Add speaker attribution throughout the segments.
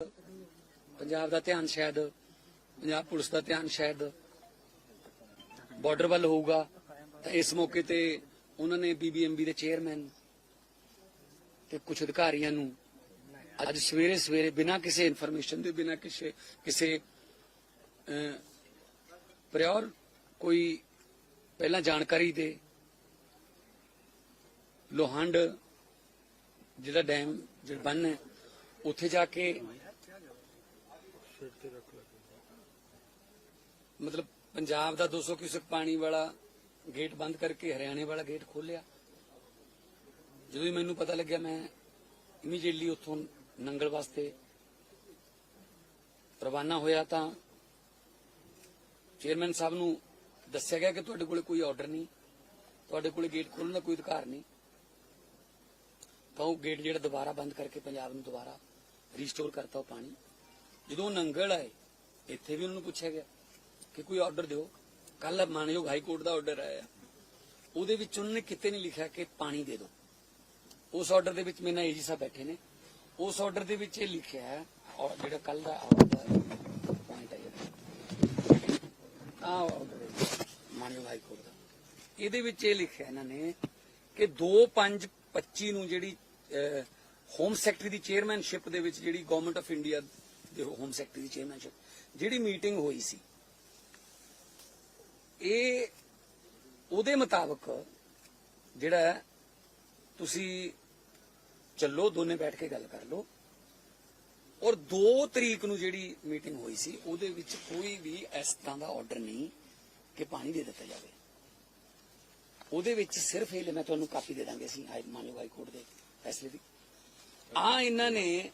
Speaker 1: ਪੰਜਾਬ ਦਾ ਧਿਆਨ ਸ਼ਾਇਦ, ਪੰਜਾਬ ਪੁਲਿਸ ਦਾ ਧਿਆਨ ਸ਼ਾਇਦ ਬਾਰਡਰ ਵੱਲ ਹੋਊਗਾ, ਤਾਂ ਇਸ ਮੌਕੇ ਤੇ ਉਹਨਾਂ ਨੇ ਬੀਬੀਐਮਬੀ ਦੇ ਚੇਅਰਮੈਨ ਤੇ ਕੁਝ ਅਧਿਕਾਰੀਆਂ ਨੂੰ ਅੱਜ ਸਵੇਰੇ ਸਵੇਰੇ ਬਿਨਾਂ ਕਿਸੇ ਇਨਫੋਰਮੇਸ਼ਨ ਦੇ, ਬਿਨਾਂ ਕਿਸੇ ਕਿਸੇ ਪ੍ਰਿਓਰ ਕੋਈ ਪਹਿਲਾਂ ਜਾਣਕਾਰੀ ਦੇ ਲੋਹੰਡ ਜਿਹੜਾ ਡੈਮ ਜਿਹੜਾ ਬੰਨ ਹੈ, ਉੱਥੇ ਜਾ ਕੇ ਮਤਲਬ ਪੰਜਾਬ ਦਾ 200 ਕਿਊਸਕ ਪਾਣੀ ਵਾਲਾ ਗੇਟ ਬੰਦ ਕਰਕੇ ਹਰਿਆਣੇ ਵਾਲਾ ਗੇਟ ਖੋਲਿਆ ਜਦੋਂ ਹੀ ਮੈਨੂੰ ਪਤਾ ਲੱਗਿਆ ਮੈਂ ਇਮੀਡੀਏਟਲੀ ਉੱਥੋਂ ਨੰਗਲ ਵਾਸਤੇ ਰਵਾਨਾ ਹੋਇਆ ਤਾਂ ਚੇਅਰਮੈਨ ਸਾਹਿਬ ਨੂੰ ਦੱਸਿਆ ਗਿਆ ਕਿ ਤੁਹਾਡੇ ਕੋਲ ਕੋਈ ਆਰਡਰ ਨਹੀਂ, ਤੁਹਾਡੇ ਕੋਲ ਗੇਟ ਖੋਲਣ ਦਾ ਕੋਈ ਅਧਿਕਾਰ ਨਹੀਂ। ਤਾਂ ਉਹ ਗੇਟ ਜਿਹੜਾ ਦੁਬਾਰਾ ਬੰਦ ਕਰਕੇ ਪੰਜਾਬ ਨੂੰ ਦੁਬਾਰਾ ਰੀਸਟੋਰ ਕਰਤਾ ਉਹ ਪਾਣੀ। ਜਦੋਂ ਨੰਗਲ ਆਏ, ਇੱਥੇ ਵੀ ਉਹਨਾਂ ਨੂੰ ਪੁੱਛਿਆ ਗਿਆ ਕਿ ਕੋਈ ਆਰਡਰ ਦਿਓ। ਕੱਲ ਮਾਨਯੋਗ ਹਾਈ ਕੋਰਟ ਦਾ ਆਰਡਰ ਆਇਆ। ਉਹਦੇ ਵਿੱਚ ਉਹਨਾਂ ਨੇ ਕਿਤੇ ਨਹੀਂ ਲਿਖਿਆ ਕਿ ਪਾਣੀ ਦੇ ਦਿਓ। ਉਸ ਆਰਡਰ ਦੇ ਵਿੱਚ ਮੇਰੇ ਨਾਲ ਏਜੀ ਸਾਹਿਬ ਬੈਠੇ ਨੇ। ਉਸ ਆਰਡਰ ਦੇ ਵਿੱਚ ਇਹ ਲਿਖਿਆ ਹੈ, ਔਰ ਜਿਹੜਾ ਕੱਲ ਦਾ ਆਰਡਰ ਪੁਆਇੰਟ ਹੈ ਆ ਆਰਡਰ ਮਾਨਯੋਗ ਹਾਈ ਕੋਰਟ ਦਾ। ਇਹਦੇ ਵਿੱਚ ਇਹ ਲਿਖਿਆ ਇਹਨਾਂ ਨੇ ਕਿ 2/5/25 ਨੂੰ ਜਿਹੜੀ ਹੋਮ ਸੈਕਟਰੀ ਦੀ ਚੇਅਰਮੈਨਸ਼ਿਪ ਦੇ ਵਿੱਚ ਜਿਹੜੀ ਗਵਰਨਮੈਂਟ ਆਫ ਇੰਡੀਆ ਦੇ ਹੋਮ ਸੈਕਟਰੀ ਦੀ ਚੇਅਰਮੈਨਸ਼ਿਪ ਜਿਹੜੀ ਮੀਟਿੰਗ ਹੋਈ ਸੀ, ਇਹ ਉਹਦੇ ਮੁਤਾਬਕ ਜਿਹੜਾ ਤੁਸੀਂ ਚੱਲੋ, ਦੋਨੇ ਬੈਠ ਕੇ ਗੱਲ ਕਰ ਲਓ। ਔਰ 2 ਤਰੀਕ ਨੂੰ ਜਿਹੜੀ ਮੀਟਿੰਗ ਹੋਈ ਸੀ, ਉਹਦੇ ਵਿੱਚ ਕੋਈ ਵੀ ਇਸ ਤਰ੍ਹਾਂ ਦਾ ਆਰਡਰ ਨਹੀਂ ਕਿ ਪਾਣੀ ਦੇ ਦਿੱਤਾ ਜਾਵੇ। ਉਹਦੇ ਵਿੱਚ ਸਿਰਫ ਇਹ ਮੈਂ ਤੁਹਾਨੂੰ ਕਾਪੀ ਦੇ ਦਾਂਗੇ ਅਸੀਂ, ਹਾਈ ਮਾਨਯੋਗ ਹਾਈ ਕੋਰਟ ਦੇ ਫੈਸਲੇ ਦੀ। ਆ ਇਹਨਾਂ ਨੇ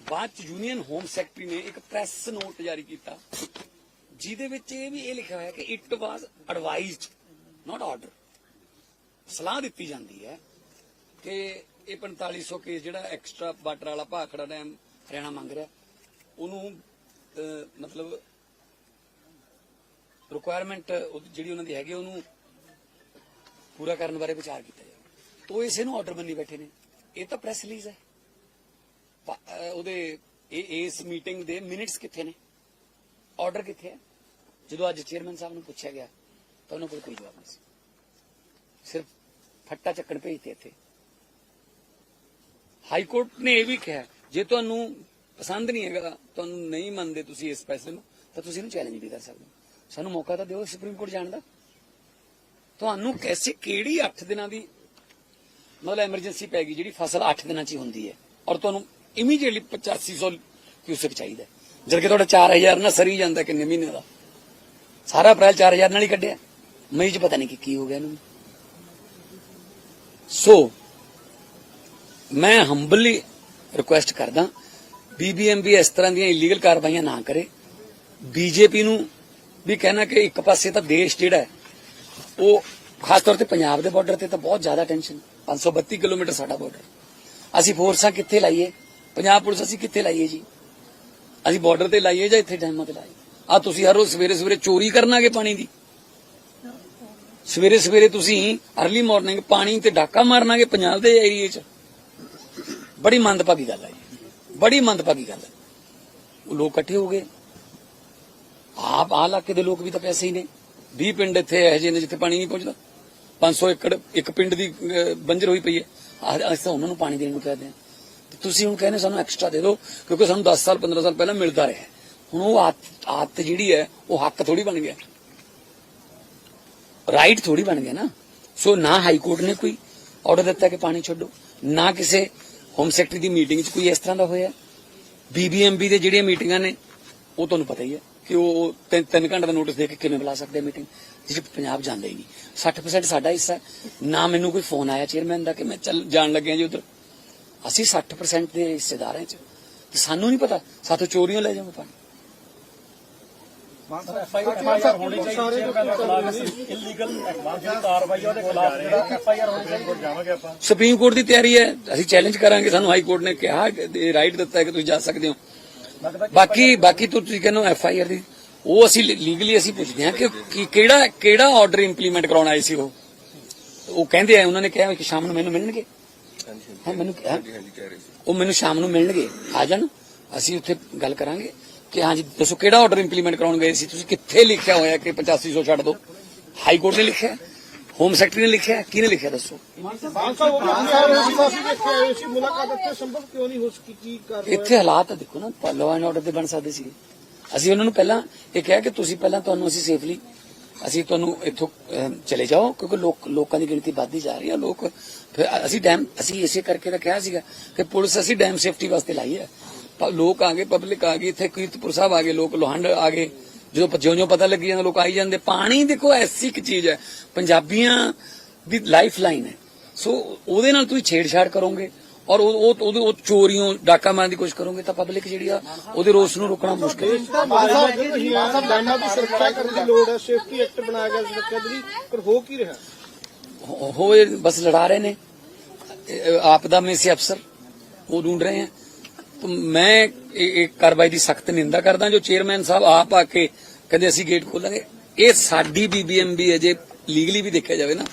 Speaker 1: ਬਾਅਦ ਚ ਯੂਨੀਅਨ ਹੋਮ ਸੈਕਟਰੀ ਨੇ ਇੱਕ ਪ੍ਰੈਸ ਨੋਟ ਜਾਰੀ ਕੀਤਾ, ਜਿਹਦੇ ਵਿੱਚ ਇਹ ਵੀ ਇਹ ਲਿਖਿਆ ਹੋਇਆ ਕਿ it was advised not order ਸਲਾਹ ਦਿੱਤੀ ਜਾਂਦੀ ਹੈ ਕਿ ਇਹ 4500 ਕੇਸ ਜਿਹੜਾ ਐਕਸਟਰਾ ਵਾਟਰ ਵਾਲਾ ਭਾਖੜਾ ਡੈਮ ਹਰਿਆਣਾ ਮੰਗ ਰਿਹਾ, ਉਹਨੂੰ ਮਤਲਬ ਰਿਕੁਆਇਰਮੈਂਟ ਜਿਹੜੀ ਉਹਨਾਂ ਦੀ ਹੈਗੀ ਉਹਨੂੰ ਪੂਰਾ ਕਰਨ ਬਾਰੇ ਵਿਚਾਰ ਕੀਤਾ ਜਾਵੇ। ਤੋ ਇਸੇ ਨੂੰ ਆਰਡਰ ਬੰਨੀ ਬੈਠੇ ਨੇ। ਇਹ ਤਾਂ ਪ੍ਰੈਸ ਰਿਲੀਜ਼ ਹੈ। ਉਹਦੇ ਇਸ ਮੀਟਿੰਗ ਦੇ ਮਿੰਟਸ ਕਿੱਥੇ ਨੇ? ਆਰਡਰ ਕਿੱਥੇ ਹੈ? ਜਦੋਂ ਅੱਜ ਚੇਅਰਮੈਨ ਸਾਹਿਬ ਨੂੰ ਪੁੱਛਿਆ ਗਿਆ, ਤਾਂ ਉਹਨਾਂ ਕੋਲ ਕੋਈ ਜਵਾਬ ਨਹੀਂ ਸੀ। ਸਿਰਫ ਫੱਟਾ ਚੱਕਣ ਭੇਜਤੇ ਇੱਥੇ। ਹਾਈ ਕੋਰਟ ਨੇ ਇਹ ਵੀ ਕਿਹਾ, ਜੇ ਤੁਹਾਨੂੰ ਪਸੰਦ ਨਹੀਂ ਹੈਗਾ, ਤੁਹਾਨੂੰ ਨਹੀਂ ਮੰਨਦੇ ਤੁਸੀਂ ਇਸ ਫੈਸਲੇ ਨੂੰ, ਤਾਂ ਤੁਸੀਂ ਇਹਨੂੰ ਚੈਲੰਜ ਵੀ ਕਰ ਸਕਦੇ ਹੋ। ਸਾਨੂੰ ਮੌਕਾ ਤਾਂ ਦਿਓ ਸੁਪਰੀਮ ਕੋਰਟ ਜਾਣ ਦਾ। ਤੁਹਾਨੂੰ ਕੈਸੇ ਕਿਹੜੀ 8 ਦਿਨਾਂ ਦੀ ਮਤਲਬ ਐਮਰਜੈਂਸੀ ਪੈ ਗਈ ਜਿਹੜੀ ਫਸਲ 8 ਦਿਨਾਂ 'ਚ ਹੀ ਹੁੰਦੀ ਹੈ? ਔਰ ਤੁਹਾਨੂੰ ਇਮੀਡੀਏਟਲੀ 8500 ਕਿਊਸਕ ਚਾਹੀਦਾ ਹੈ। ਜਦ ਕਿ ਤੁਹਾਡਾ 4000 ਨਾ ਸਰੀ ਜਾਂਦਾ ਕਿੰਨੇ ਮਹੀਨੇ ਦਾ ਸਾਰਾ ਅਪ੍ਰੈਲ 4000 ਨਾਲ ਹੀ ਕੱਢਿਆ ਮਈ 'ਚ ਪਤਾ ਨਹੀਂ ਕੀ ਹੋ ਗਿਆ ਇਹਨੂੰ ਸੋ ਮੈਂ ਹੰਬਲੀ ਰਿਕੁਐਸਟ ਕਰਦਾ ਬੀਬੀਐਮਬੀ ਇਸ ਤਰ੍ਹਾਂ ਦੀਆਂ ਇਲੀਗਲ ਕਾਰਵਾਈਆਂ ਨਾ ਕਰੇ ਬੀਜੇਪੀ ਨੂੰ ਵੀ ਕਹਿਣਾ ਕਿ ਇੱਕ ਪਾਸੇ ਤਾਂ ਦੇਸ਼ ਜਿਹੜਾ ਉਹ ਖਾਸ ਤੌਰ ਤੇ ਪੰਜਾਬ ਦੇ ਬਾਰਡਰ ਤੇ ਤਾਂ ਬਹੁਤ ਜ਼ਿਆਦਾ ਟੈਨਸ਼ਨ 532 ਕਿਲੋਮੀਟਰ ਸਾਡਾ ਬਾਰਡਰ ਅਸੀਂ ਫੋਰਸਾਂ ਕਿੱਥੇ ਲਾਈਏ ਪੰਜਾਬ ਪੁਲਿਸ ਅਸੀਂ ਕਿੱਥੇ ਲਾਈਏ ਜੀ? ਅਸੀਂ ਬਾਰਡਰ ਤੇ ਲਾਈਏ ਜਾਂ ਇੱਥੇ ਡੈਮਾਂ ਤੇ ਲਾਈਏ? ਆ ਤੁਸੀਂ ਹਰ ਰੋਜ਼ ਸਵੇਰੇ ਸਵੇਰੇ ਚੋਰੀ ਕਰਨਾਗੇ ਪਾਣੀ ਦੀ। ਸਵੇਰੇ ਸਵੇਰੇ ਤੁਸੀਂ ਅਰਲੀ ਮਾਰਨਿੰਗ ਪਾਣੀ ਤੇ ਡਾਕਾ ਮਾਰਨਾਗੇ ਪੰਜਾਬ ਦੇ ਏਰੀਏ 'ਚ। ਬੜੀ ਮੰਦਭਾਗੀ ਗੱਲ ਹੈ ਜੀ। ਬੜੀ ਮੰਦਭਾਗੀ ਗੱਲ ਹੈ ਉਹ ਲੋਕ ਇਕੱਠੇ ਹੋ ਗਏ। ਆਪ ਆਹ ਇਲਾਕੇ ਦੇ ਲੋਕ ਵੀ ਤਾਂ ਪੈਸੇ ਹੀ ਨੇ। 20 ਪਿੰਡ ਇੱਥੇ ਇਹੋ ਜਿਹੇ ਨੇ ਜਿੱਥੇ ਪਾਣੀ ਨਹੀਂ ਪਹੁੰਚਦਾ। 500 ਏਕੜ ਇੱਕ ਪਿੰਡ ਦੀ ਬੰਜਰ ਹੋਈ ਪਈ ਹੈ। ਅਸੀਂ ਤਾਂ ਉਹਨਾਂ ਨੂੰ ਪਾਣੀ ਦੇਣ ਨੂੰ ਕਹਦੇ ਆ ਤੁਸੀਂ ਹੁਣ ਕਹਿੰਦੇ ਸਾਨੂੰ ਐਕਸਟਰਾ ਦੇ ਦਿਓ, ਕਿਉਂਕਿ ਸਾਨੂੰ 10 ਸਾਲ 15 ਸਾਲ ਪਹਿਲਾਂ ਮਿਲਦਾ ਰਿਹਾ। ਹੁਣ ਉਹ ਆਦਤ ਜਿਹੜੀ ਹੈ, ਉਹ ਹੱਕ ਥੋੜੀ ਬਣ ਗਿਆ। ਰਾਈਟ ਥੋੜੀ ਬਣ ਗਿਆ ਨਾ। ਸੋ ਨਾ ਹਾਈ ਕੋਰਟ ਨੇ ਕੋਈ ਆਰਡਰ ਦਿੱਤਾ ਕਿ ਪਾਣੀ ਛੱਡੋ, ਨਾ ਕਿਸੇ ਹੋਮ ਸੈਕਟਰੀ ਦੀ ਮੀਟਿੰਗ 'ਚ ਕੋਈ ਇਸ ਤਰ੍ਹਾਂ ਦਾ ਹੋਇਆ। ਬੀਬੀਐਮਬੀ ਦੇ ਜਿਹੜੀਆਂ ਮੀਟਿੰਗਾਂ ਨੇ, ਉਹ ਤੁਹਾਨੂੰ ਪਤਾ ਹੀ ਹੈ ਕਿ ਉਹ ਤਿੰਨ ਤਿੰਨ ਘੰਟੇ ਦਾ ਨੋਟਿਸ ਦੇ ਕੇ ਕਿਵੇਂ ਬੁਲਾ ਸਕਦੇ ਮੀਟਿੰਗ ਜਿਹੜੀ ਪੰਜਾਬ ਜਾਂਦਾ ਹੀ ਨਹੀਂ। 60% ਸਾਡਾ ਹਿੱਸਾ ਨਾ ਮੈਨੂੰ ਕੋਈ ਫੋਨ ਆਇਆ ਚੇਅਰਮੈਨ ਦਾ ਕਿ ਮੈਂ ਚੱਲ ਜਾਣ ਲੱਗਿਆ ਜੀ ਉਧਰ। ਅਸੀਂ 60% ਦੇ ਹਿੱਸੇਦਾਰ ਹਾਂ 'ਚ। ਤੇ ਸਾਨੂੰ ਨਹੀਂ ਪਤਾ ਸਾਥੋਂ ਚੋਰੀਆਂ ਲੈ ਜਾਵਾਂ ਪਾਣੀ
Speaker 2: ਹੈ ਹੈ ਹੈ।
Speaker 1: ਸੁਪਰੀਮ ਕੋਰਟ ਦੀ ਤਿਆਰੀ ਹੈ ਅਸੀਂ ਚੈਲੰਜ ਕਰਾਂਗੇ ਸਾਨੂੰ ਹਾਈ ਕੋਰਟ ਨੇ ਕਿਹਾ ਕਿ ਰਾਈਟ ਦਿੱਤਾ ਹੈ ਕਿ ਤੁਸੀਂ ਜਾ ਸਕਦੇ ਹੋ। ਬਾਕੀ ਬਾਕੀ ਤੋਂ ਤੁਸੀਂ ਕਹਿੰਦੇ ਐਫ ਆਈ ਆਰ ਦੀ ਉਹ ਅਸੀਂ ਲੀਗਲੀ ਅਸੀਂ ਪੁੱਛਦੇ ਹਾਂ ਕਿ ਕਿ ਕਿਹੜਾ ਕਿਹੜਾ ਆਰਡਰ ਇੰਪਲੀਮੈਂਟ ਕਰਾਉਣਾ ਆਏ ਸੀ ਉਹ? ਉਹ ਕਹਿੰਦੇ ਆ ਉਹਨਾਂ ਨੇ ਕਿਹਾ ਕਿ ਸ਼ਾਮ ਨੂੰ ਮੈਨੂੰ ਮਿਲਣਗੇ। ਹਾਂ ਮੈਨੂੰ
Speaker 3: ਸੀ।
Speaker 1: ਉਹ ਮੈਨੂੰ ਸ਼ਾਮ ਨੂੰ ਮਿਲਣਗੇ। ਆ ਜਾਣ। ਅਸੀਂ ਉੱਥੇ ਗੱਲ ਕਰਾਂਗੇ ਕਿ ਹਾਂਜੀ ਦੱਸੋ ਕਿਹੜਾ ਆਰਡਰ ਇੰਪਲੀਮੈਂਟ ਕਰਾਉਣ ਗਏ ਸੀ? ਤੁਸੀਂ ਕਿੱਥੇ ਲਿਖਿਆ ਹੋਇਆ ਕਿ 8500 ਛੱਡ ਦਿਓ ਹਾਈ ਕੋਰਟ ਨੇ ਲਿਖਿਆ? ਹੋਮ ਸੈਕਟਰੀ ਨੇ ਲਿਖਿਆ? ਕਿਹਨੇ ਲਿਖਿਆ ਦੱਸੋ?
Speaker 3: ਇੱਥੇ ਸੰਭਵ ਕਿਉਂ ਨਹੀਂ ਹੋ ਸਕੀ? ਕੀ ਕਰ
Speaker 1: ਇੱਥੇ ਹਾਲਾਤ ਤਾਂ ਦੇਖੋ ਨਾ ਲਾਅ ਐਂਡ ਆਰਡਰ ਤੇ ਬਣ ਸਕਦੇ ਸੀ ਅਸੀਂ ਉਹਨਾਂ ਨੂੰ ਪਹਿਲਾਂ ਇਹ ਕਿਹਾ ਕਿ ਤੁਸੀਂ ਪਹਿਲਾਂ ਤੁਹਾਨੂੰ ਅਸੀਂ ਸੇਫਲੀ ਅਸੀਂ ਤੁਹਾਨੂੰ ਇੱਥੋਂ ਚਲੇ ਜਾਓ, ਕਿਉਂਕਿ ਲੋਕ, ਲੋਕਾਂ ਦੀ ਗਿਣਤੀ ਵੱਧਦੀ ਜਾ ਰਹੀ ਹੈ, ਲੋਕ ਫਿਰ ਅਸੀਂ ਡੈਮ ਅਸੀਂ ਇਸੇ ਕਰਕੇ ਤਾਂ ਕਿਹਾ ਸੀਗਾ ਕਿ ਪੁਲਿਸ ਅਸੀਂ ਡੈਮ ਸੇਫਟੀ ਵਾਸਤੇ ਲਾਈ ਹੈ। ਲੋਕ ਆ ਗਏ ਪਬਲਿਕ ਆ ਗਈ, ਇੱਥੇ ਕੀਰਤਪੁਰ ਸਾਹਿਬ ਆ ਗਏ, ਲੋਕ ਲੋਹੰਡ ਆ ਗਏ। ਜਦੋਂ ਜਿਉਂ-ਜਿਉਂ ਪਤਾ ਲੱਗੀ ਜਾਂਦਾ, ਲੋਕ ਆਈ ਜਾਂਦੇ। ਪਾਣੀ ਦੇਖੋ, ਐਸੀ ਇੱਕ ਚੀਜ਼ ਹੈ, ਪੰਜਾਬੀਆਂ ਦੀ ਲਾਈਫ ਲਾਈਨ ਹੈ। ਸੋ ਉਹਦੇ ਨਾਲ ਤੁਸੀਂ ਛੇੜਛਾੜ ਕਰੋਗੇ। ਔਰ ਉਹ ਉਹਦੇ ਉਹ ਚੋਰੀਆਂ ਡਾਕਾ ਮਾਰਨ ਦੀ ਕੋਸ਼ਿਸ਼ ਕਰੋਗੇ ਤਾਂ ਪਬਲਿਕ ਜਿਹੜੀ ਆ ਉਹਦੇ ਰੋਸ ਨੂੰ ਰੋਕਣਾ ਮੁਸ਼ਕਿਲ ਹੈ।
Speaker 3: ਲਾਈਨਾਂ ਦੀ ਸੁਰੱਖਿਆ ਕਰਨ ਦੀ ਲੋੜ ਹੈ। ਸੇਫਟੀ ਐਕਟ ਬਣਾਇਆ ਗਿਆ ਸੁਰੱਖਿਆ ਦੀ ਪਰ ਹੋ। ਕੀ ਰਿਹਾ
Speaker 1: ਹੋਏ ਬਸ ਲੜਾ ਰਹੇ ਨੇ। ਆਪਦਾ ਮੇਂ ਸੇ ਅਫਸਰ ਉਹ ਢੂੰਡ ਰਹੇ ਹਨ ਮੈਂ ਇਹ ਕਾਰਵਾਈ ਦੀ ਸਖਤ ਨਿੰਦਾ ਕਰਦਾ ਜੋ ਚੇਅਰਮੈਨ ਸਾਹਿਬ ਆਪ ਆ ਕੇ ਕਹਿੰਦੇ ਅਸੀਂ ਗੇਟ ਖੋਲਾਂਗੇ। ਇਹ ਸਾਡੀ ਬੀਬੀਐਮਬੀ ਹੈ ਜੇ ਲੀਗਲੀ ਵੀ ਦੇਖਿਆ ਜਾਵੇ ਨਾ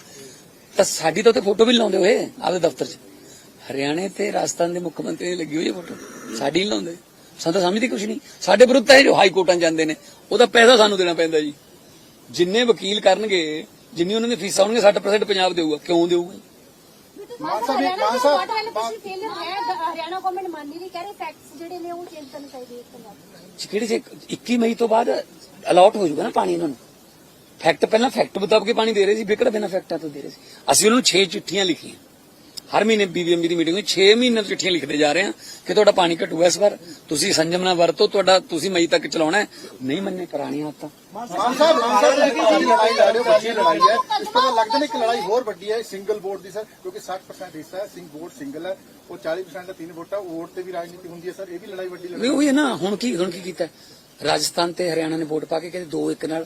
Speaker 1: ਤਾਂ ਸਾਡੀ ਤਾਂ ਉੱਥੇ ਫੋਟੋ ਵੀ ਲਾਉਂਦੇ ਹੋਏ ਆਪਦੇ ਦਫ਼ਤਰ 'ਚ। ਹਰਿਆਣੇ ਤੇ ਰਾਜਸਥਾਨ ਦੇ ਮੁੱਖ ਮੰਤਰੀ ਦੀ ਲੱਗੀ ਹੋਈ ਹੈ ਫੋਟੋ ਸਾਡੀ ਨਹੀਂ ਲਾਉਂਦੇ। ਸਾਨੂੰ ਤਾਂ ਸਮਝਦੀ ਕੁਝ ਨਹੀਂ ਸਾਡੇ ਵਿਰੁੱਧ ਤਾਂ ਇਹ ਜੋ ਹਾਈ ਕੋਰਟਾਂ ਜਾਂਦੇ ਨੇ ਉਹਦਾ ਪੈਸਾ ਸਾਨੂੰ ਦੇਣਾ ਪੈਂਦਾ ਜੀ। ਜਿੰਨੇ ਵਕੀਲ ਕਰਨਗੇ ਜਿੰਨੀ ਉਹਨਾਂ ਦੀ ਫੀਸਾਂ ਹੋਣਗੀਆਂ 60% ਪੰਜਾਬ ਦੇਊਗਾ। ਕਿਉਂ ਦੇਊਗਾ?
Speaker 4: Mann Sahib Mann Sahib. Water allocation failure ਹੈ ਦ- ਹਰਿਆਣਾ ਗਵਰਨਮੈਂਟ ਮੰਨ ਨਹੀਂ ਰਹੀ ਕਹਿ ਰਹੇ। ਫੈਕਟਸ ਜਿਹੜੇ ਨੇ ਉਹ ਚੇਂਜ ਕਰਨੇ ਚਾਹੀਦੇ ਇਸ ਪੰਜਾਬ
Speaker 1: ਕਿਹੜੇ ਜੇ 21 ਮਈ ਤੋਂ ਬਾਅਦ ਅਲਾਟ ਹੋ ਜਾਊਗਾ ਨਾ ਪਾਣੀ ਇਹਨਾਂ ਨੂੰ। ਫੈਕਟ ਪਹਿਲਾਂ ਫੈਕਟ ਮੁਤਾਬਕ ਪਾਣੀ ਦੇ ਰਹੇ ਸੀ ਵਿਕੜ ਬਿਨਾ ਫੈਕਟਾਂ ਤੋਂ ਦੇ ਰਹੇ ਸੀ? ਅਸੀਂ ਉਹਨਾਂ ਨੂੰ 6 ਚਿੱਠੀਆਂ ਲਿਖੀਆਂ। ਹਰ ਮਹੀਨੇ ਬੀਬੀਐਮਬੀ ਦੀ ਮੀਟਿੰਗ ਵਿੱਚ 6 ਮਹੀਨੇ ਤੋਂ ਚਿੱਠੀਆਂ ਲਿਖਦੇ ਜਾ ਰਹੇ ਹਾਂ ਕਿ ਤੁਹਾਡਾ ਪਾਣੀ ਘਟੂਗਾ ਇਸ ਵਾਰ ਤੁਸੀਂ ਸੰਜਮ ਨਾਲ ਵਰਤੋ ਤੁਹਾਡਾ ਤੁਸੀਂ ਮਈ ਤੱਕ ਚਲਾਉਣਾ ਹੈ। ਨਹੀਂ ਮੰਨੇ ਪੁਰਾਣੀਆਂ ਆਦਤਾਂ
Speaker 3: ਮਾਨ ਸਾਹਿਬ ਮਾਨ ਸਾਹਿਬ ਨੇ ਕਿਹਾ ਲੜਾਈ ਲੜਾਈ ਹੈ ਇਸ ਤੋਂ ਲੱਗਦਾ ਨਹੀਂ ਕਿ ਲੜਾਈ ਹੋਰ ਵੱਡੀ ਹੈ ਸਿੰਗਲ ਵੋਟ ਦੀ ਸਰ ਕਿਉਂਕਿ 60% ਹਿੱਸਾ ਹੈ ਸਿੰਘ ਵੋਟ ਸਿੰਗਲ ਹੈ ਉਹ 40% ਦਾ ਤਿੰਨ ਵੋਟਾਂ ਵੋਟ ਤੇ ਵੀ ਰਾਜਨੀਤੀ ਹੁੰਦੀ ਹੈ ਸਰ ਇਹ ਵੀ ਲੜਾਈ ਵੱਡੀ
Speaker 1: ਨਹੀਂ
Speaker 3: ਲੱਗਦੀ
Speaker 1: ਉਹ ਹੀ ਹੈ ਨਾ ਹੁਣ ਕੀ ਹੁਣ ਕੀ ਕੀਤਾ ਰਾਜਸਥਾਨ ਤੇ ਹਰਿਆਣਾ ਨੇ ਵੋਟ ਪਾ ਕੇ ਕਹਿੰਦੇ 2 1 ਨਾਲ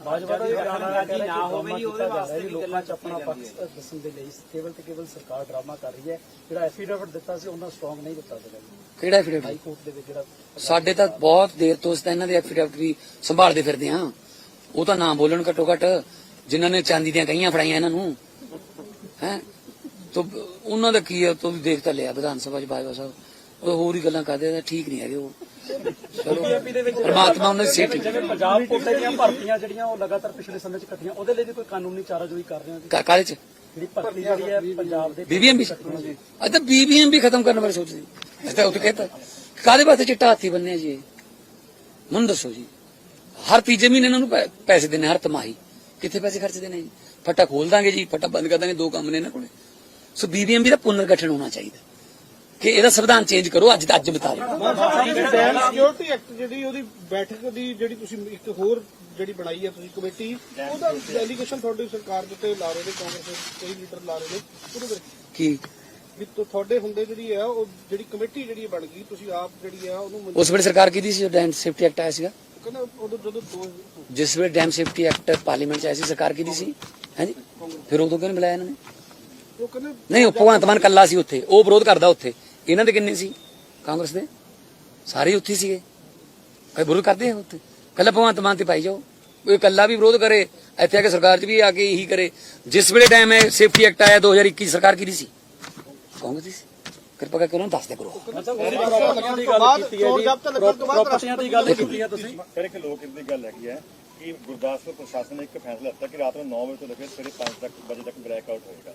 Speaker 2: ਬਾਜਵਾ ਦਾ ਇਹ ਬਿਆਨ ਆਇਆ ਕਿ ਨਾ ਹੋਵੇ ਜੀ ਉਹਦੇ ਵਾਸਤੇ ਵੀ ਲੋਕਾਂ 'ਚ ਆਪਣਾ ਪੱਖ ਦੱਸਣ ਦੇ ਲਈ ਕੇਵਲ ਤੇ ਕੇਵਲ ਸਰਕਾਰ ਡਰਾਮਾ ਕਰ ਰਹੀ ਹੈ ਜਿਹੜਾ ਐਫੀਡੇਵਿਟ ਦਿੱਤਾ ਸੀ ਉਹਨਾਂ ਸਟਰੋਂਗ ਨਹੀਂ ਦਿੱਤਾ ਗਿਆ
Speaker 1: ਕਿਹੜਾ ਐਫੀਡੇਵਿਟ?
Speaker 2: ਹਾਈ ਕੋਰਟ ਦੇ ਵਿੱਚ ਜਿਹੜਾ
Speaker 1: ਸਾਡੇ ਤਾਂ ਬਹੁਤ ਦੇਰ ਤੋਂ ਅਸੀਂ ਤਾਂ ਇਹਨਾਂ ਦੇ ਐਫੀਡੇਵਿਟ ਵੀ ਸੰਭਾਲਦੇ ਫਿਰਦੇ ਹਾਂ। ਉਹ ਤਾਂ ਨਾ ਬੋਲਣ ਘੱਟੋ ਘੱਟ ਜਿਨ੍ਹਾਂ ਨੇ ਚਾਂਦੀ ਦੀਆਂ ਕਹੀਆਂ ਫੜਾਈਆਂ ਇਹਨਾਂ ਨੂੰ। ਹੈ? ਤੋ ਉਹਨਾਂ ਦਾ ਕੀ ਹੈ ਤੋ ਵੀ ਦੇਖ ਤਾਂ ਲਿਆ ਵਿਧਾਨ ਸਭਾ ਚ ਬਾਜਵਾ ਸਾਹਿਬ। ਉਹ ਹੋਰ ਹੀ ਗੱਲਾਂ ਕਰਦੇ ਆ ਠੀਕ ਨਹੀਂ ਹੈਗੇ ਉਹ। ਪਰਮਾਤਮਾ ਉਹਨਾਂ ਦੀ ਸਿਹਤ
Speaker 2: ਜਿਵੇਂ ਪੰਜਾਬ ਕੋਟੇ ਦੀਆਂ ਭਰਤੀਆਂ ਜਿਹੜੀਆਂ ਉਹ ਲਗਾਤਾਰ ਪਿਛਲੇ ਸਮੇਂ 'ਚ ਘਟੀਆਂ ਉਹਦੇ ਲਈ ਵੀ ਕੋਈ ਕਾਨੂੰਨੀ ਚਾਰਾਜੋਈ ਕਰ ਰਹੇ ਹੋ ਜੀ?
Speaker 1: ਕਾ- ਕਾਹਦੇ ਚ?
Speaker 2: ਜਿਹੜੀ ਭਰਤੀ ਜਿਹੜੀ ਹੈ ਪੰਜਾਬ ਦੇ
Speaker 1: ਬੀਬੀਐਮਬੀ ਅੱਜ ਤਾਂ ਬੀਬੀਐਮਬੀ ਖਤਮ ਕਰਨ ਬਾਰੇ ਸੋਚਦੇ ਅਸੀਂ ਤਾਂ ਉੱਥੇ ਕਹਿੰਦਾ ਕਾਦੇ ਵਾਸਤੇ ਚਿੱਟਾ ਹਾਥੀ ਬੰਨਿਆ ਜੀ? ਮੈਨੂੰ ਦੱਸੋ ਜੀ। ਹਰ ਤੀਜੇ ਮਹੀਨੇ ਇਹਨਾਂ ਨੂੰ ਪੈਸੇ ਦੇਣੇ ਹਰ ਤਿਮਾਹੀ। ਕਿੱਥੇ ਪੈਸੇ ਖਰਚ ਦੇਣੇ ਜੀ? ਫੱਟਾ ਖੋਲ ਦਾਂਗੇ ਜੀ ਫੱਟਾ ਬੰਦ ਕਰ ਦਾਂਗੇ ਦੋ ਕੰਮ ਨੇ ਇਹਨਾਂ ਕੋਲੇ। ਸੋ ਬੀਬੀਐਮਬੀ ਦਾ ਪੁਨਰ ਗਠਨ ਹੋਣਾ ਚਾਹੀਦਾ। ਕਿ ਇਹਦਾ ਸੰਵਿਧਾਨ ਚੇਂਜ ਕਰੋ ਅੱਜ ਦਾ ਅੱਜ
Speaker 3: ਡੈਮ ਸਿਕਿਉਰਿਟੀ ਐਕਟ ਜਿਹੜੀ ਉਹਦੀ ਬੈਠਕ ਦੀ ਜਿਹੜੀ ਤੁਸੀਂ ਇੱਕ ਹੋਰ ਜਿਹੜੀ ਬਣਾਈ ਹੈ ਤੁਸੀਂ ਕਮੇਟੀ ਉਹਦਾ ਡੈਲੀਗੇਸ਼ਨ ਤੁਹਾਡੀ ਸਰਕਾਰ ਦੇ ਉੱਤੇ ਲਾ ਰਹੇ ਨੇ ਕਾਂਗਰਸ ਦੇ ਕਈ ਲੀਡਰ ਲਾ ਰਹੇ ਨੇ ਉਹਦੇ ਬਾਰੇ
Speaker 1: ਕੀ?
Speaker 3: ਵੀ ਤੁ- ਤੁਹਾਡੇ ਹੁੰਦੇ ਜਿਹੜੀ ਹੈ ਉਹ ਜਿਹੜੀ ਕਮੇਟੀ ਜਿਹੜੀ ਬਣ ਗਈ ਤੁਸੀਂ ਆਪ ਜਿਹੜੀ ਆ ਉਹਨੂੰ ਮਨਜ਼ੂਰ-
Speaker 1: ਉਸ ਵੇਲੇ ਸਰਕਾਰ ਕੀਤੀ ਸੀ ਡੈਮ ਸੇਫਟੀ ਐਕਟ ਆਇਆ ਸੀਗਾ?
Speaker 3: ਕਹਿੰਦਾ ਉਦੋਂ ਜਦੋਂ ਦੋ
Speaker 1: ਜਿਸ ਵੇਲੇ ਡੈਮ ਸੇਫਟੀ ਐਕਟ ਪਾਰਲੀਮੈਂਟ ਚ ਆਇਆ ਸੀ ਸਰਕਾਰ ਕੀਤੀ ਸੀ? ਹਾਂਜੀ? ਫਿਰ ਉਦੋਂ ਕਿਉਂ ਨਹੀਂ ਬੁਲਾਇਆ ਇਹਨਾਂ ਨੇ?
Speaker 3: ਉਹ ਕਹਿੰਦੇ
Speaker 1: ਨਹੀਂ ਉਹ ਭਗਵੰਤ ਮਾਨ ਕੱਲਾ ਸੀ ਉੱਥੇ ਉਹ ਵਿਰੋਧ ਕਰਦਾ ਉੱਥੇ। ਇਹਨਾਂ ਦੇ ਕਿੰਨੇ ਸੀ? ਕਾਂਗਰਸ ਦੇ? ਸਾਰੇ ਉੱਥੇ ਸੀਗੇ। ਕਈ ਵਿਰੋਧ ਕਰਦੇ ਆ ਉੱਥੇ। ਕੱਲਾ ਭਗਵੰਤ ਮਾਨ ਤੇ ਪਾਈ ਜਾਓ। ਉਹ ਇਕੱਲਾ ਵੀ ਵਿਰੋਧ ਕਰੇ ਇੱਥੇ ਆ ਕੇ ਸਰਕਾਰ 'ਚ ਵੀ ਆ ਕੇ ਇਹੀ ਕਰੇ। ਜਿਸ ਵੇਲੇ ਟਾਈਮ ਹੈ ਸੇਫਟੀ ਐਕਟ ਆਇਆ 2021 ਸਰਕਾਰ ਕਿਹਦੀ ਸੀ? ਕਾਂਗਰਸ ਦੀ ਸੀ। ਕਿਰਪਾ ਕਰਕੇ ਉਹਨਾਂ ਨੂੰ ਦੱਸ ਦਿਆ ਕਰੋ।
Speaker 2: ਪ੍ਰਾਪਰਟੀਆਂ ਦੀ ਗੱਲ ਕੀਤੀ ਹੈ
Speaker 3: ਚੋਣ ਜ਼ਾਬਤਾ ਲੱਗਣ ਤੋਂ ਬਾਅਦ
Speaker 2: ਪ੍ਰਾਪਰਟੀਆਂ ਦੀ ਗੱਲ ਕੀਤੀ ਹੈ ਤੁਸੀਂ?
Speaker 5: ਫਿਰ ਇੱਕ ਲੋਕ ਦੀ ਗੱਲ ਹੈਗੀ ਹੈ ਕਿ ਗੁਰਦਾਸਪੁਰ ਪ੍ਰਸ਼ਾਸਨ ਨੇ ਇੱਕ ਫੈਸਲਾ ਲਿੱਤਾ ਕਿ ਰਾਤ ਨੂੰ 9 ਵਜੇ ਤੋਂ ਲੈ ਕੇ ਸਵੇਰੇ 5 ਤੱਕ ਵਜੇ ਤੱਕ ਬਲੈਕ ਆਊਟ ਹੋਏਗਾ।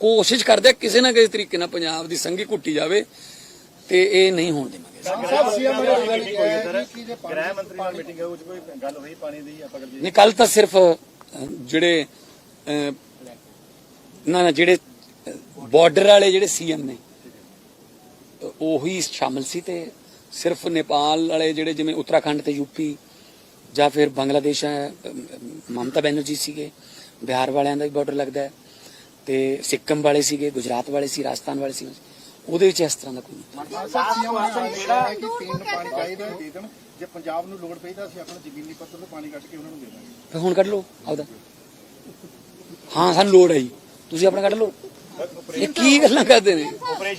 Speaker 1: ਕੋਸ਼ਿਸ਼ ਕਰਦੇ ਕਿਸੇ ਨਾ ਕਿਸੇ ਤਰੀਕੇ ਨਾਲ ਪੰਜਾਬ ਦੀ ਸੰਗੀ ਘੁੱਟੀ ਜਾਵੇ ਤੇ ਇਹ ਨਹੀਂ ਹੋਣ ਦੇਵਾਂਗੇ।
Speaker 5: ਗ੍ਰਹਿ ਮੰਤਰੀ ਨਾਲ ਮੀਟਿੰਗ ਹੋਈ ਉਹ 'ਚ ਕੋਈ ਗੱਲ ਹੋਈ ਪਾਣੀ ਦੀ ਆਪਾਂ ਗੱਲ
Speaker 1: ਨਹੀਂ ਕੱਲ ਤਾਂ ਸਿਰਫ ਜਿਹੜੇ ਨਾ ਨਾ ਜਿਹੜੇ ਬਾਰਡਰ ਵਾਲੇ ਜਿਹੜੇ ਸੀਐਮ ਨੇ ਉਹੀ ਸ਼ਾਮਲ ਸੀ ਤੇ ਸਿਰਫ ਨੇਪਾਲ ਵਾਲੇ ਜਿਹੜੇ ਜਿਵੇਂ ਉੱਤਰਾਖੰਡ ਤੇ ਯੂਪੀ ਜਾਂ ਫਿਰ ਬੰਗਲਾਦੇਸ਼ ਹੈ ਮਮਤਾ ਬੈਨਰਜੀ ਸੀਗੇ ਬਿਹਾਰ ਵਾਲਿਆਂ ਦਾ ਵੀ ਬਾਰਡਰ ਲੱਗਦਾ ਹੈ। ਤੇ ਸਿੱਕਮ ਵਾਲੇ ਸੀਗੇ ਗੁਜਰਾਤ ਵਾਲੇ ਸੀ ਰਾਜਸਥਾਨ ਵਾਲੇ ਸੀ ਉਹਦੇ ਵਿੱਚ ਇਸ ਤਰ੍ਹਾਂ ਦਾ ਕੋਈ ਨਹੀਂ
Speaker 3: ਸਾਹਿਬ ਸੀਐਮ ਨੇ ਕਿਹਾ ਹੈ ਕਿ ਪੀਣ ਨੂੰ ਪਾਣੀ ਚਾਹੀਦਾ ਹੈ, ਦੇ ਦੇਣ ਜੇ ਪੰਜਾਬ ਨੂੰ ਲੋੜ ਪਈ ਤਾਂ ਅਸੀਂ ਆਪਣਾ ਜ਼ਮੀਨੀ ਪੱਧਰ ਤੋਂ ਪਾਣੀ ਕੱਢ ਕੇ ਉਹਨਾਂ ਨੂੰ ਦੇ ਦਾਂਗੇ
Speaker 1: ਫਿਰ ਹੁਣ ਕੱਢ ਲਓ ਆਪਦਾ ਹਾਂ ਸਾਨੂੰ ਲੋੜ ਹੈ ਜੀ ਤੁਸੀਂ ਆਪਣਾ ਕੱਢ ਲਓ ਇਹ ਕੀ ਗੱਲਾਂ ਕਰਦੇ ਨੇ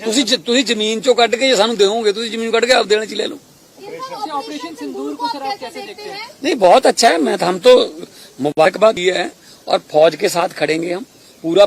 Speaker 1: ਤੁਸੀਂ ਜ- ਤੁਸੀਂ ਜ਼ਮੀਨ ਚੋਂ ਕੱਢ ਕੇ ਜੇ ਸਾਨੂੰ ਦਿਓਗੇ ਤੁਸੀਂ ਜ਼ਮੀਨ ਕੱਢ ਕੇ ਆਪ ਦੇਣ ਚ ਲੈ ਲਓ
Speaker 4: ऑपरेशन सिंदूर को सर आप कैसे देखते हैं
Speaker 1: नहीं बहुत अच्छा है मैं हम तो मुबारकबाद दिया है और फौज के साथ खड़ेंगे हम पूरा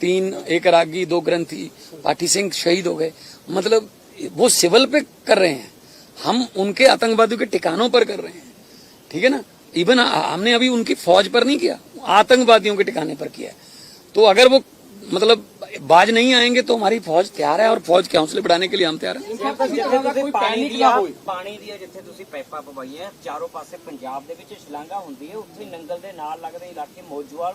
Speaker 1: तीन एक रागी दो ग्रंथी पाठी सिंह शहीद हो गए मतलब वो सिविल पे कर रहे हैं हम उनके आतंकवादियों के ठिकानों पर कर रहे हैं ठीक है ना इवन हमने अभी उनकी फौज पर नहीं किया आतंकवादियों के ठिकाने पर किया है तो अगर वो मतलब बाज नहीं आएंगे तो हमारी फौज तैयार है और फौज के हौसले बढ़ाने के लिए हम तैयार हैं
Speaker 6: ਜਿੱਥੇ ਤੁਸੀਂ ਪਾਣੀ ਦੀਆਂ ਪਾਣੀ ਦੀਆਂ ਜਿੱਥੇ ਤੁਸੀਂ ਪਾਈਪਾਂ ਪਵਾਈਆਂ ਚਾਰੋਂ ਪਾਸੇ ਪੰਜਾਬ ਦੇ ਵਿੱਚ ਸ਼ਲਾਂਘਾ ਹੁੰਦੀ ਹੈ ਉੱਥੇ ਨੰਗਲ ਦੇ ਨਾਲ ਲੱਗਦੇ ਇਲਾਕੇ ਮੋਜਵਾਲ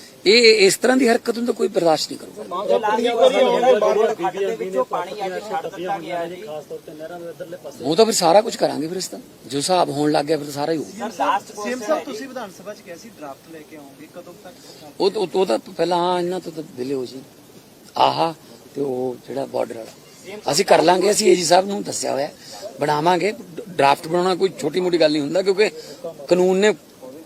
Speaker 1: ਇਹ ਇਸ ਤਰ੍ਹਾਂ ਦੀ ਹਰਕਤ ਨੂੰ ਤਾਂ ਕੋਈ ਬਰਦਾਸ਼ਤ ਨਹੀਂ ਕਰੂਗਾ।
Speaker 6: ਦੇ ਵਿੱਚੋਂ ਪਾਣੀ ਅੱਜ ਛੱਡ ਦਿੱਤਾ ਗਿਆ ਹੈ ਜੀ।
Speaker 2: ਖਾਸ ਤੌਰ ਤੇ ਨਹਿਰਾਂ ਦੇ ਇਧਰਲੇ ਪਾਸੇ।
Speaker 1: ਉਹ ਤਾਂ ਫਿਰ ਸਾਰਾ ਕੁਝ ਕਰਾਂਗੇ ਫਿਰ ਇਸ ਤਾਂ ਜੋ ਹਿਸਾਬ ਹੋਣ ਲੱਗ ਗਿਆ ਫਿਰ ਸਾਰਾ ਹੀ ਹੋਊ
Speaker 6: ਸਰ ਲਾਸਟ
Speaker 7: ਸੀਐਮ ਸਾਹਿਬ ਤੁਸੀਂ ਵਿਧਾਨ ਸਭਾ 'ਚ ਕਿਹਾ ਸੀ ਡਰਾਫਟ ਲੈ ਕੇ ਆਉਂਗੇ ਕਦੋਂ ਤੱਕ
Speaker 1: ਉਹ ਤਾਂ ਪਹਿਲਾਂ ਹਾਂ ਇਹਨਾਂ ਤੋਂ ਤਾਂ ਦਿਲੇ ਹੋ ਜੀ ਆਹਾ ਤੇ ਉਹ ਜਿਹੜਾ ਬਾਰਡਰ ਵਾਲਾ। ਅਸੀਂ ਕਰ ਲਾਂਗੇ ਅਸੀਂ ਏਜੀ ਸਾਹਿਬ ਨੂੰ ਦੱਸਿਆ ਹੋਇਆ ਹੈ। ਬਣਾਵਾਂਗੇ। ਡਰਾਫਟ ਬਣਾਉਣਾ ਕੋਈ ਛੋਟੀ ਮੋਟੀ ਗੱਲ ਨਹੀਂ ਹੁੰਦਾ ਕਿਉਂਕਿ ਕਾਨੂੰਨ ਨੇ